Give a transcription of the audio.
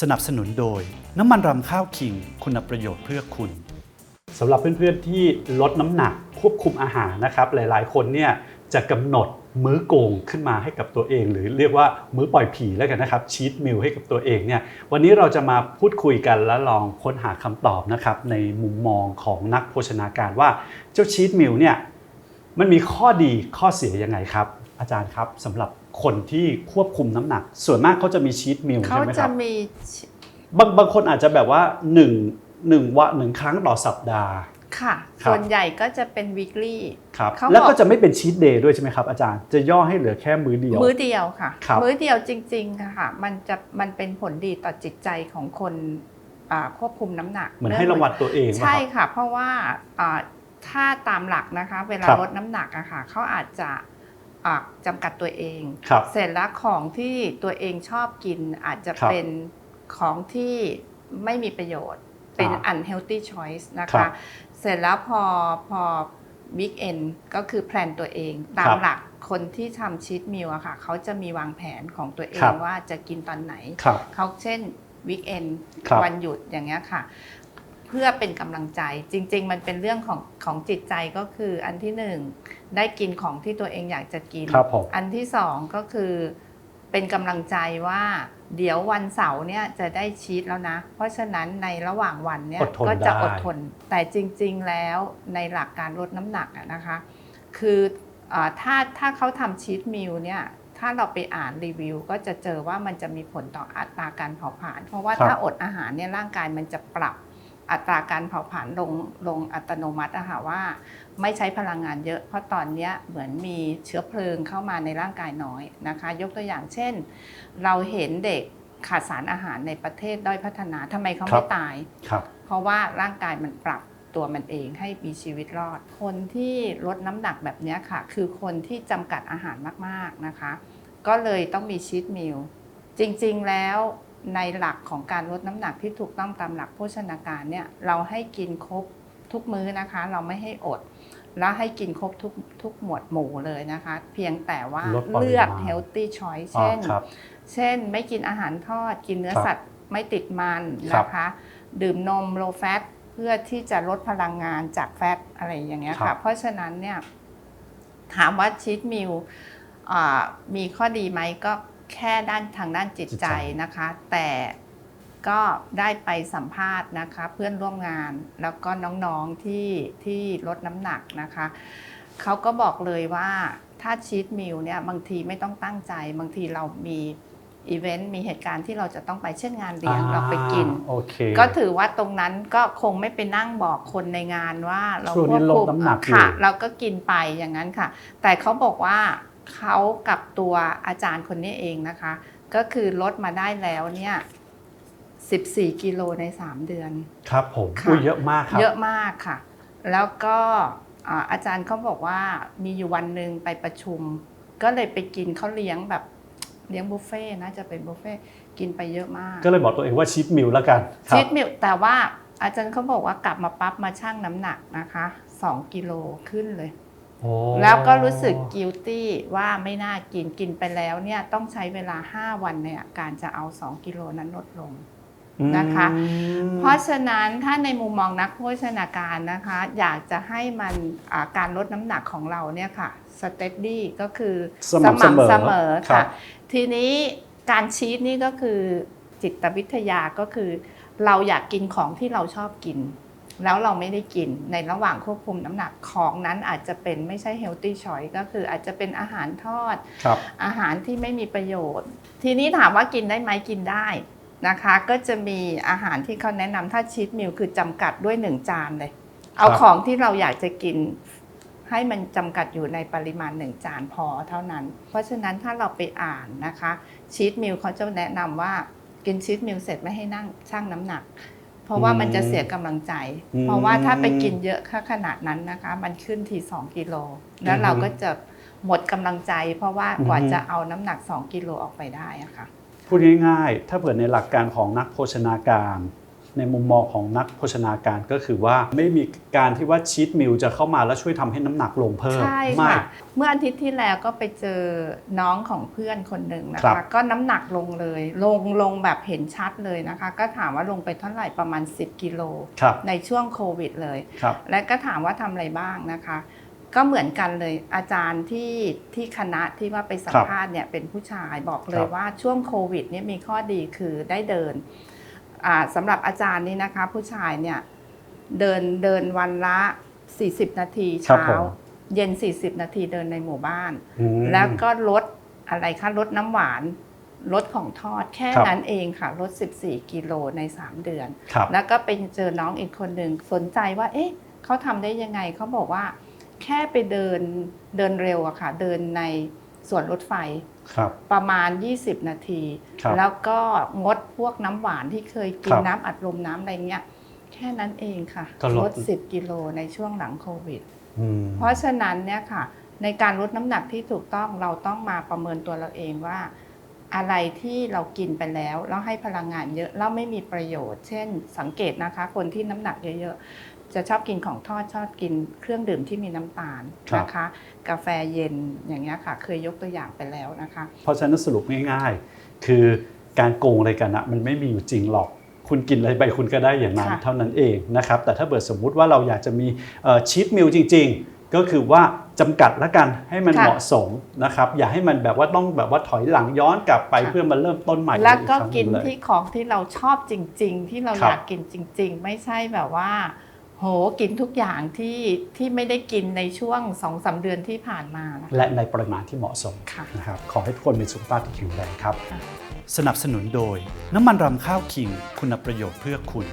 สนับสนุนโดย น้ำมันรำข้าวคิง คุณประโยชน์เพื่อคุณสำหรับเพื่อนๆที่ลดน้ำหนักควบคุมอาหารนะครับ หลายๆ คนเนี่ยจะกำหนดมื้อโกงขึ้นมาให้กับตัวเอง หรือเรียกว่ามื้อปล่อยผีแล้วกันนะครับชีตมิลให้กับตัวเองเนี่ยวันนี้เราจะมาพูดคุยกันและลองค้นหาคำตอบนะครับในมุมมองของนักโภชนาการว่าเจ้าชีตมิลเนี่ยมันมีข้อดีข้อเสียยังไงครับ อาจารย์ครับสำหรับ คนที่ควบคุมน้ำหนัก ส่วนมากเขาจะมีชีตมิลเขาใช่ไหมคจะรับมีบางบางคนอาจจะแบบว่า1นึ่งหนึ่งวันหนึ่งครั้งต่อสัปดาห์ค่ะครับส่วนใหญ่ก็จะเป็น weekly ครับเขาบอกแล้วก็จะไม่เป็นชีตเดย์ด้วยใช่ไหมครับอาจารย์ จะย่อให้เหลือแค่มื้อเดียว มื้อเดียวค่ะครับมื้อเดียวจริงๆค่ะ มันจะมันเป็นผลดีต่อจิตใจของคนอ่าควบคุมน้ำหนัก เหมือนให้รางวัลตัวเองป่ะใช่ครับค่ะ เพราะว่าอ่าถ้าตามหลักนะคะ เวลาครับลดน้ำหนักอะค่ะเขาอาจจะอ่า จำกัดตัวเอง ครับ เสร็จแล้วของที่ตัวเองชอบกินอาจจะครับเป็นของที่ไม่มีประโยชน์ เป็น อ่า unhealthy choice นะครัคะ บเสร็จแล้วพอพอ Big N ก็คือแพลนตัวเอง ตาคมรับหลักคนที่ทำชีตมิลอะค่ะ เขาจะมีวางแผนของตัวเอครังบว่าจะกินตอนไหน ครับ เขาเช่นวิกเอนครับ วันหยุดอย่างเงี้ยค่ะ เพื่อเป็นกำลังใจจริง ๆ มันเป็นเรื่องของของจิตใจก็คืออันที่หนึ่งได้กินของที่ตัวเองอยากจะกิน ครับผม อันที่สองก็คือเป็นกำลังใจว่าเดี๋ยววันเสาร์เนี่ยจะได้ชีตแล้วนะ เพราะฉะนั้นในระหว่างวันเนี่ยอดทนก็จะได้ อดทน แต่จริงๆแล้วในหลักการลดน้ำหนักอะนะคะ คืออาถ้าถ้าเขาทำชีตมิลเนี่ยถ้าเราไปอ่านรีวิว ก็จะเจอว่ามันจะมีผลต่ออัตราการเผาผลาญเพราะว่าครับ ถ้าอดอาหารเนี่ยร่างกายมันจะปรับ อัตราการเผาผลาญลงลงอัตโนมัติอะค่ะว่า ไม่ใช้พลังงานเยอะ เพราะตอนเนี้ยเหมือนมีเชื้อเพลิงเข้ามาในร่างกายน้อยนะคะ ยกตัวอย่างเช่น เราเห็นเด็กขาดสารอาหารในประเทศด้อยพัฒนาทำไมเขาครัไม่บตายครับเพราะว่าร่างกายมันปรับตัวมันเองให้มีชีวิตรอด คนที่ลดน้ำหนักแบบเนี้ยค่ะ คือคนที่จำกัดอาหารมากๆนะคะ ก็เลยต้องมีชีตมิลจริงๆแล้ว ในหลักของการลดน้ำหนักที่ถูกต้องตามหลักโภชนาการเนี่ยเราให้กินครบทุกมื้อนะคะ เราไม่ให้อด แล้วให้กินครบทุกทุกหมวดหมู่เลยนะคะ เพียงแต่ว่าลดปริมาณเลือก healthy choice อ๋อเช่นครับเช่นไม่กินอาหารทอด กินเนื้อครับสัตว์ไม่ติดมันครับนะคะ ดื่มนม low fat เพื่อที่จะลดพลังงานจากแฟตอะไรอย่างเงี้ยครัค่ะบเพราะฉะนั้นเนี่ยถามว่าชีตมิลมีข้อดีไหมก็ แค่ด้านทางด้านจิตใจนะคะ แต่ก็ได้ไปสัมภาษณ์นะคะ เพื่อนร่วมงานแล้วก็น้องๆที่ที่ลดน้ำหนักนะคะเขาก็บอกเลยว่าถ้าชีตมิลเนี่ยบางทีไม่ต้องตั้งใจ บางทีเรามีอีเวนต์มีเหตุการณ์ที่เราจะต้องไปเช่นงานเลี้ยงเราไปกินอ่าโอเคก็ถือว่าตรงนั้นก็คงไม่ไปนั่งบอกคนในงานว่าเราช่วงนี้ควบคุมลดน้ำหนักอยู่ค่ะ เราก็กินไปอย่างนั้นค่ะ แต่เขาบอกว่า เขากับตัวอาจารย์คนนี้เองนะคะ ก็คือลดมาได้แล้วเนี่ย14 กิโลใน 3 เดือน ครับผมค่ะอุ้ยเยอะมากครับ เยอะมากค่ะ แล้วก็อ่าอาจารย์เขาบอกว่ามีอยู่วันหนึ่งไปประชุม ก็เลยไปกินเขาเลี้ยงแบบเลี้ยงบุฟเฟ่ต์นะจะเป็นบุฟเฟ่ต์กินไปเยอะมาก ก็เลยบอกตัวเองว่าชีตมิลแล้วกันครับชีตมิลแต่ว่าอาจารย์เขาบอกว่ากลับมาปั๊บมาชั่งน้ำหนักนะคะ 2 กิโลขึ้นเลยโอ้ แล้วก็รู้สึกกิลตี้ว่าไม่น่ากินกินไปแล้วเนี่ยต้องใช้เวลา 5 วันในการจะเอา 2 กิโลนั้นลดลงนะคะอืมเพราะฉะนั้นถ้าในมุมมองนักโภชนาการนะคะ อยากจะให้มันอ่าการลดน้ำหนักของเราเนี่ยค่ะสเต d ดี้ก็คือสม่ำเสมอเสมอครัค่ะบทีนี้การชีตนี่ก็คือจิตวิทยาก็คือ เราอยากกินของที่เราชอบกิน แล้วเราไม่ได้กินในระหว่างควบคุมน้ำหนักของนั้นอาจจะเป็นไม่ใช่ healthy choice ก็คืออาจจะเป็นอาหารทอด ครับ อาหารที่ไม่มีประโยชน์ ทีนี้ถามว่ากินได้ไหมกินได้นะคะ ก็จะมีอาหารที่เขาแนะนำถ้าชีตมิลคือจำกัดด้วยหนึ่งจานเลย เอาครับของที่เราอยากจะกินให้มันจำกัดอยู่ในปริมาณหนึ่งจานพอเท่านั้น เพราะฉะนั้นถ้าเราไปอ่านนะคะชีตมิลเขาจะแนะนำว่ากินชีตมิลเสร็จไม่ให้นั่งชั่งน้ำหนัก เพราะว่ามันจะเสียกำลังใจอืมเพราะว่าถ้าไปกินเยอะขนาดนั้นนะคะ มันขึ้นที2กิโลแล้วเราก็จะหมดกำลังใจ เพราะว่ากว่าอืมจะเอาน้ำหนัก 2 กิโลออกไปได้อะค่ะพูดง่ายๆ ถ้าเปิดในหลักการของนักโภชนาการ ในมุมมองของนักโภชนาการก็คือว่าไม่มีการที่ว่าชีทมิลจะเข้ามาแล้วช่วยทำให้น้ำหนักลงเพิ่มใช่ไม่ค่ะเมื่ออาทิตย์ที่แล้วก็ไปเจอน้องของเพื่อนคนหนึ่งนะครัคะบก็น้ำหนักลงเลย ลงลงแบบเห็นชัดเลยนะคะ ก็ถามว่าลงไปเท่าไหร่ประมาณ 10 กิโลครับในช่วงโควิดเลยครับและก็ถามว่าทำอะไรบ้างนะคะ ก็เหมือนกันเลยอาจารย์ที่ที่คณะที่ว่าไปสัมภาษณ์เนี่ยเป็นผู้ชายบอกเลครัยบว่าช่วงโควิดเนี่ยมีข้อดีคือได้เดินอ่า สำหรับอาจารย์นี่นะคะ ผู้ชายเนี่ยเดินเดินวันละ 40 นาทีครับเช้า ผม เย็น 40 นาทีเดินในหมู่บ้าน อืม แล้วก็ลดอะไรคะลดน้ำหวานลดของทอดแค่ครับ นั้นเองค่ะลด 14 กิโลใน 3 เดือน ครับ แล้วก็ไปเจอน้องอีกคนหนึ่งสนใจว่า เอ๊ะเขาทำได้ยังไงเขาบอกว่า แค่ไปเดินเดินเร็วอะค่ะ เดินใน สวนรถไฟครับ ประมาณ 20 นาที ครับแล้วก็งดพวกน้ำหวานที่เคยกิคนรับน้ำอัดลมน้ำอะไรเงี้ย แค่นั้นเองค่ะก็ลดด10 กิโลในช่วงหลังโควิด อืมเพราะฉะนั้นเนี่ยค่ะ ในการลดน้ำหนักที่ถูกต้องเราต้องมาประเมินตัวเราเองว่า อะไรที่เรากินไปแล้ว แล้วให้พลังงานเยอะแล้วไม่มีประโยชน์ เช่น สังเกตนะคะ คนที่น้ำหนักเยอะๆ จะชอบกินของทอดชอบกินเครื่องดื่มที่มีน้ำตาลครับ นะคะ กาแฟเย็นอย่างเงี้ยค่ะ เคยยกตัวอย่างไปแล้วนะคะ เพราะฉะนั้นสรุปง่ายๆ คือการโกงอะไรกันนะมันไม่มีอยู่จริงหรอก คุณกินอะไรไปคุณก็ได้อย่างนั้นค่ะ เท่านั้นเองนะครับ แต่ถ้าเกิดสมมุติว่าเราอยากจะมีชีทมิลจริง ๆ ก็คือว่า จำกัดละกันให้มันค่ะเหมาะสมนะครับอย่าให้มันแบบว่าต้องแบบว่าถอยหลังย้อนกลับไปค่ะเพื่อมาเริ่มต้นใหม่แล้วก็อีครั้งหกินงเลยที่ของที่เราชอบจริง ๆ ที่เราครับอยากกินจริง ๆ ไม่ใช่แบบว่า โหกินทุกอย่างที่ที่ไม่ได้กินในช่วง2อสเดือนที่ผ่านมานะคะและในปริมาณที่เหมาะสมค่ะนะครับขอให้ทุกคนมีสุขภาพที่แข็งแรงครับค่ะสนับสนุนโดย น้ำมันรำข้าวคิง คุณประโยชน์เพื่อคุณ